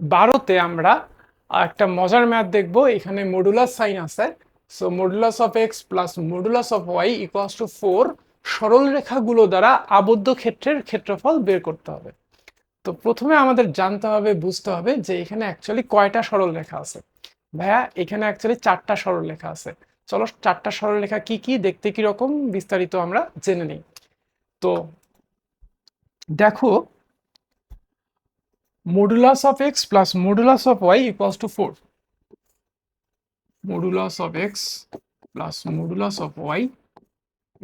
বারোতে আমরা একটা মজার ম্যাথ দেখব। এখানে মডুলাস সাইন আছে। So modulus of x plus modulus of y equals to four সরল রেখাগুলো দ্বারা আবদ্ধ ক্ষেত্রের ক্ষেত্রফল বের করতে হবে। তো প্রথমে আমাদের জানতে হবে, বুঝতে হবে যে এখানে অ্যাকচুয়ালি কয়টা সরল রেখা আছে। ভাইয়া, এখানে অ্যাকচুয়ালি চারটা সরল রেখা আছে। চলো, চারটা সরল রেখা কি কি, দেখতে কি রকম বিস্তারিত আমরা জেনে নিই। তো দেখো modulus of x plus modulus of y equals to 4 modulus of x plus modulus of y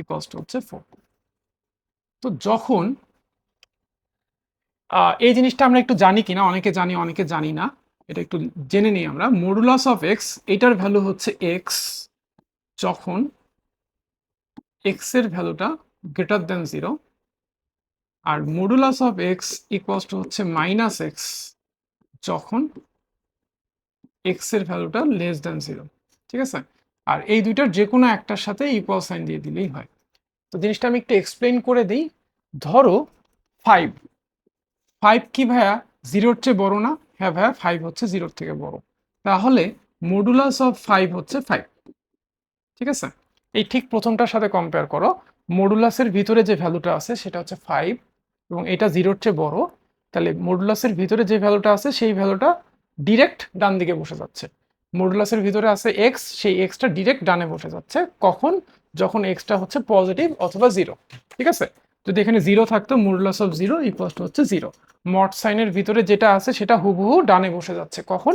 equals to হচ্ছে 4 তো যখন এই জিনিসটা আমরা একটু জানি কিনা, অনেকে জানি অনেকে জানি না, এটা একটু জেনে নিই আমরা। মডুলাস অফ এক্স এটার ভ্যালু হচ্ছে এক্স যখন এক্সের ভ্যালুটা greater than zero R modulus of x equals to হচ্ছে মাইনাস এক্স যখন এক্সের ভ্যালুটা লেস দেন জিরো ঠিক আছে? আর এই দুইটার যে কোনো একটার সাথে ইকুয়াল সাইন দিয়ে দিলেই হয়। তো জিনিসটা আমি একটু এক্সপ্লেন করে দিই। ধরো ফাইভ ফাইভ কি ভাইয়া? জিরোর চেয়ে বড় না? হ্যাঁ ভাইয়া ফাইভ হচ্ছে জিরোর থেকে বড়। তাহলে মডুলাস অফ ফাইভ হচ্ছে ফাইভ ঠিক আছে? এই ঠিক প্রথমটার সাথে কম্পেয়ার করো। মডুলাসের ভিতরে যে ভ্যালুটা আছে সেটা হচ্ছে ফাইভ এবং এটা জিরোর চেয়ে বড়, তাহলে মডুলাসের ভিতরে যে ভ্যালুটা আছে, সেই ভ্যালুটা ডিরেক্ট ডান দিকে বসে যাচ্ছে। মডুলাসের ভিতরে আছে এক্স সেই এক্সটা ডিরেক্ট ডানে বসে যাচ্ছে। কখন? যখন এক্সটা হচ্ছে পজিটিভ অথবা জিরো ঠিক আছে? যদি এখানে জিরো থাকতো modulus of zero equals to হচ্ছে জিরো মড সাইনের ভিতরে যেটা আছে, সেটা হুবহু ডানে বসে যাচ্ছে। কখন?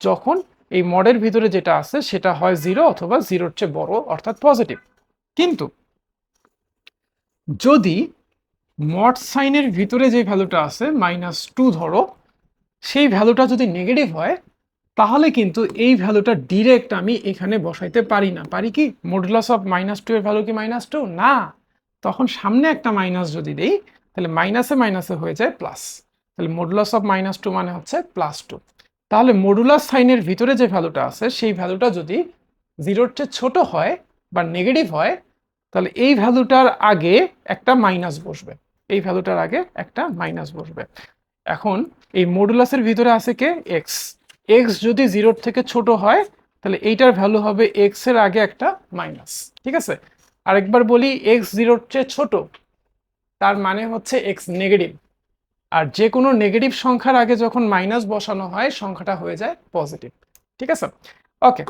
যখন এই মডের ভিতরে যেটা আছে, সেটা হয় জিরো অথবা জিরোর চেয়ে বড়, অর্থাৎ পজিটিভ কিন্তু যদি মড সাইনের ভিতরে যে ভ্যালুটা আছে, মাইনাস টু ধরো, সেই ভ্যালুটা যদি নেগেটিভ হয়, তাহলে কিন্তু এই ভ্যালুটা ডিরেক্ট আমি এখানে বসাইতে পারি না। পারি কি? মডুলাস অফ মাইনাস টু এর ভ্যালু কি মাইনাস টু না। তখন সামনে একটা মাইনাস যদি দেই, তাহলে মাইনাসে মাইনাসে হয়ে যায় প্লাস তাহলে মডুলাস অফ মাইনাস টু মানে হচ্ছে প্লাস টু তাহলে মডুলাস সাইনের ভিতরে যে ভ্যালুটা আছে, সেই ভ্যালুটা যদি জিরোর চেয়ে ছোট হয় বা নেগেটিভ হয়, তাহলে এই ভ্যালুটার আগে একটা মাইনাস বসবে। এই ভ্যালুটার আগে একটা মাইনাস বসবে। এখন এই মডুলাসের ভিতরে আছে কে? এক্স এক্স যদি জিরোর থেকে ছোট হয়, তাহলে এইটার ভ্যালু হবে এক্সের আগে একটা মাইনাস ঠিক আছে? আরেকবার বলি এক্স জিরোর চেয়ে ছোট, তার মানে হচ্ছে এক্স নেগেটিভ আর যে কোনো নেগেটিভ সংখ্যার আগে যখন মাইনাস বসানো হয়, সংখ্যাটা হয়ে যায় পজিটিভ ঠিক আছে? ওকে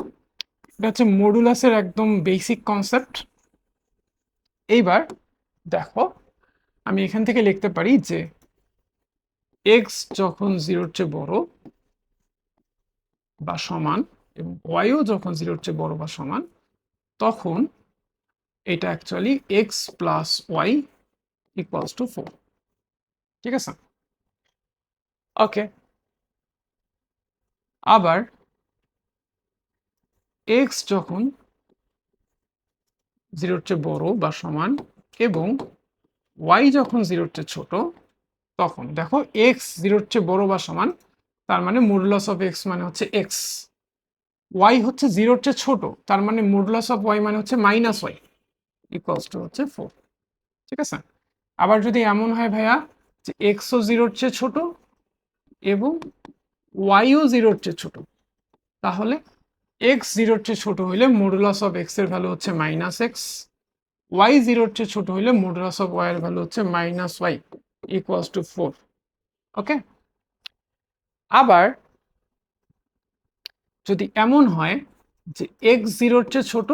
এটা হচ্ছে মডুলাসের একদম বেসিক কনসেপ্ট এইবার দেখো আমি এখান থেকে লিখতে পারি যে এক্স যখন জিরোর চেয়ে বড় বা সমান এবং ওয়াইও যখন জিরোর চেয়ে বড় বা সমান, তখন এটা actually x plus y equals to four ঠিক আছে? ওকে আবার এক্স যখন জিরোর চেয়ে বড় বা সমান এবং ওয়াই যখন জিরোর চেয়ে ছোট, তখন দেখো এক্স জিরোর চেয়ে বড় বা সমান, তার মানে মুডলস অফ এক্স মানে হচ্ছে এক্স ওয়াই হচ্ছে জিরোর চেয়ে ছোট, তার মানে মডুলাস অফ ওয়াই মানে হচ্ছে মাইনাস ওয়াই ইকুয়ালস টু হচ্ছে ফোর ঠিক আছে? আবার যদি এমন হয় ভাইয়া, যে এক্সও জিরোর চেয়ে ছোট এবং ওয়াইও জিরোর চেয়ে ছোট, তাহলে এক্স জিরোর চেয়ে ছোট হইলে মুডলস অফ এক্সের ভ্যালু হচ্ছে মাইনাস এক্স ওয়াই জিরোর চেয়ে ছোট হইলে মডুলাস অফ ওয়াই এর ভ্যালু হচ্ছে minus y equals to four okay আবার যদি এমন হয় যে এক্স জিরোর চেয়ে ছোট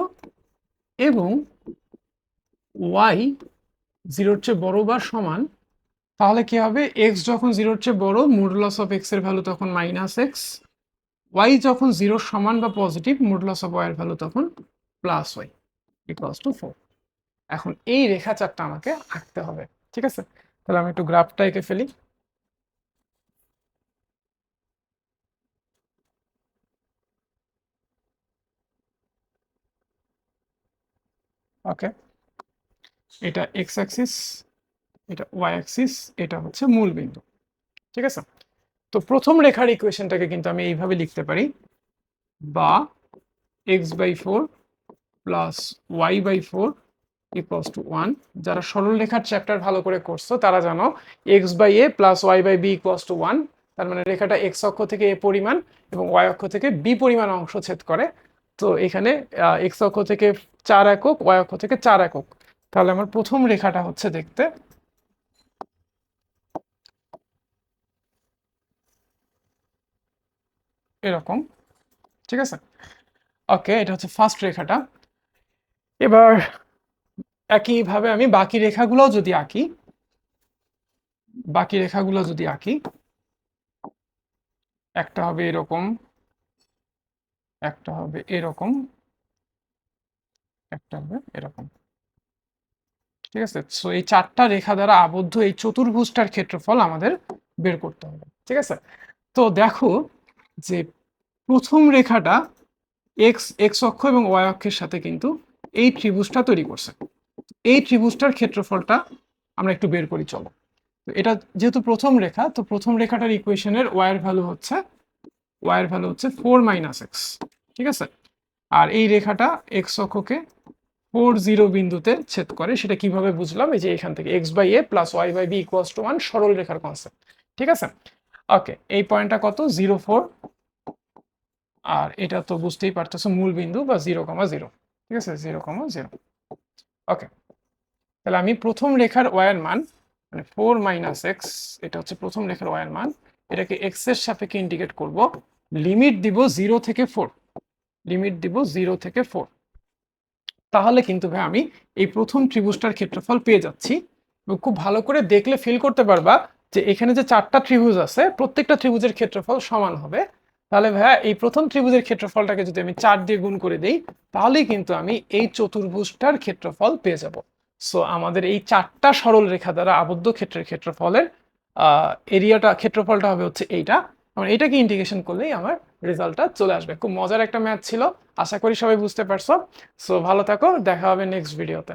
এবং ওয়াই জিরোর চেয়ে বড় বা সমান, তাহলে কি হবে? এক্স যখন জিরোর চেয়ে বড় মডুলাস অফ এক্সের ভ্যালু তখন মাইনাস এক্স ওয়াই যখন জিরোর সমান বা পজিটিভ মডুলাস অফ ওয়াই এর ভ্যালু তখন plus y equals to four এখন এই রেখা চারটা আমাকে আঁকতে হবে, ঠিক আছে? তাহলে আমি একটু গ্রাফটা এঁকে ফেলি। ওকে। এটা এক্স অ্যাক্সিস এটা ওয়াই অ্যাক্সিস এটা হচ্ছে মূল বিন্দু, ঠিক আছে? তো প্রথম রেখার ইকুয়েশনটাকে কিন্তু আমি এইভাবে লিখতে পারি, বা x by four plus y by four equals to one যারা সরল রেখার চ্যাপ্টার ভালো করে করছ, তারা জানো x by a plus y by b equals to one তার মানে রেখাটা এক্স অক্ষ থেকে এ পরিমাণ এবং ওয়াই অক্ষ থেকে বি পরিমাণ অংশ ছেদ করে। তো এখানে এক্স অক্ষ থেকে চার একক ওয়াই অক্ষ থেকে চার একক। তাহলে আমার প্রথম রেখাটা হচ্ছে দেখতে। এরকম। ঠিক আছে? ওকে, এটা হচ্ছে ফার্স্ট রেখাটা। এবার একইভাবে আমি বাকি রেখাগুলোও যদি আঁকি, বাকি রেখাগুলো যদি আঁকি, একটা হবে এরকম, একটা হবে এরকম, একটা হবে এরকম। ঠিক আছে? সো এই চারটা রেখা দ্বারা আবদ্ধ এই চতুর্ভুজটার ক্ষেত্রফল আমাদের বের করতে হবে। ঠিক আছে? তো দেখো যে প্রথম রেখাটা এক্স এক্স অক্ষ এবং ওয়াই অক্ষের সাথে কিন্তু এই ত্রিভুজটা তৈরি করছে। এই ত্রিভুজটার ক্ষেত্রফলটা আমরা একটু বের করি, চলো। তো এটা যেহেতু প্রথম রেখা, তো প্রথম রেখাটার ইকুয়েশনের ওয়াইয়ের ভ্যালু হচ্ছে ওয়াইয়ের ভ্যালু হচ্ছে ফোর মাইনাস এক্স ঠিক আছে? আর এই রেখাটা এক্স অক্ষকে ফোর জিরো বিন্দুতে ছেদ করে, সেটা কীভাবে বুঝলাম? এই যে এখান থেকে x by a plus y by b equals to one সরল রেখার কনসেপ্ট ঠিক আছে? ওকে এই পয়েন্টটা কত? জিরো ফোর আর এটা তো বুঝতেই পারতেছো, মূল বিন্দু বা জিরো কমা জিরো ঠিক আছে? জিরো কমা জিরো ওকে তাহলে আমি প্রথম রেখার ওয়ার মান মানে ফোর মাইনাস এক্স এটা হচ্ছে প্রথম রেখার ওয়ার মান, এটাকে এক্সের সাপেক্ষে ইন্ডিকেট করব। লিমিট দিব জিরো থেকে ফোর লিমিট দিব জিরো থেকে ফোর তাহলে কিন্তু ভাই আমি এই প্রথম ত্রিভুজটার ক্ষেত্রফল পেয়ে যাচ্ছি। খুব ভালো করে দেখলে ফিল করতে পারবা যে এখানে যে চারটা ত্রিভুজ আছে, প্রত্যেকটা ত্রিভুজের ক্ষেত্রফল সমান হবে। তাহলে ভাইয়া, এই প্রথম ত্রিভুজের ক্ষেত্রফলটাকে যদি আমি চার দিয়ে গুণ করে দিই, তাহলেই কিন্তু আমি এই চতুর্ভুজটার ক্ষেত্রফল পেয়ে যাব। সো আমাদের এই চারটা সরল রেখা দ্বারা আবদ্ধ ক্ষেত্রের ক্ষেত্রফলের এরিয়াটা, ক্ষেত্রফলটা হবে হচ্ছে এইটা। আমার এটাকে ইন্টিগ্রেশন করলেই আমার রেজাল্টটা চলে আসবে। খুব মজার একটা ম্যাথ ছিল, আশা করি সবাই বুঝতে পারছ। সো ভালো থাকো, দেখা হবে নেক্সট ভিডিওতে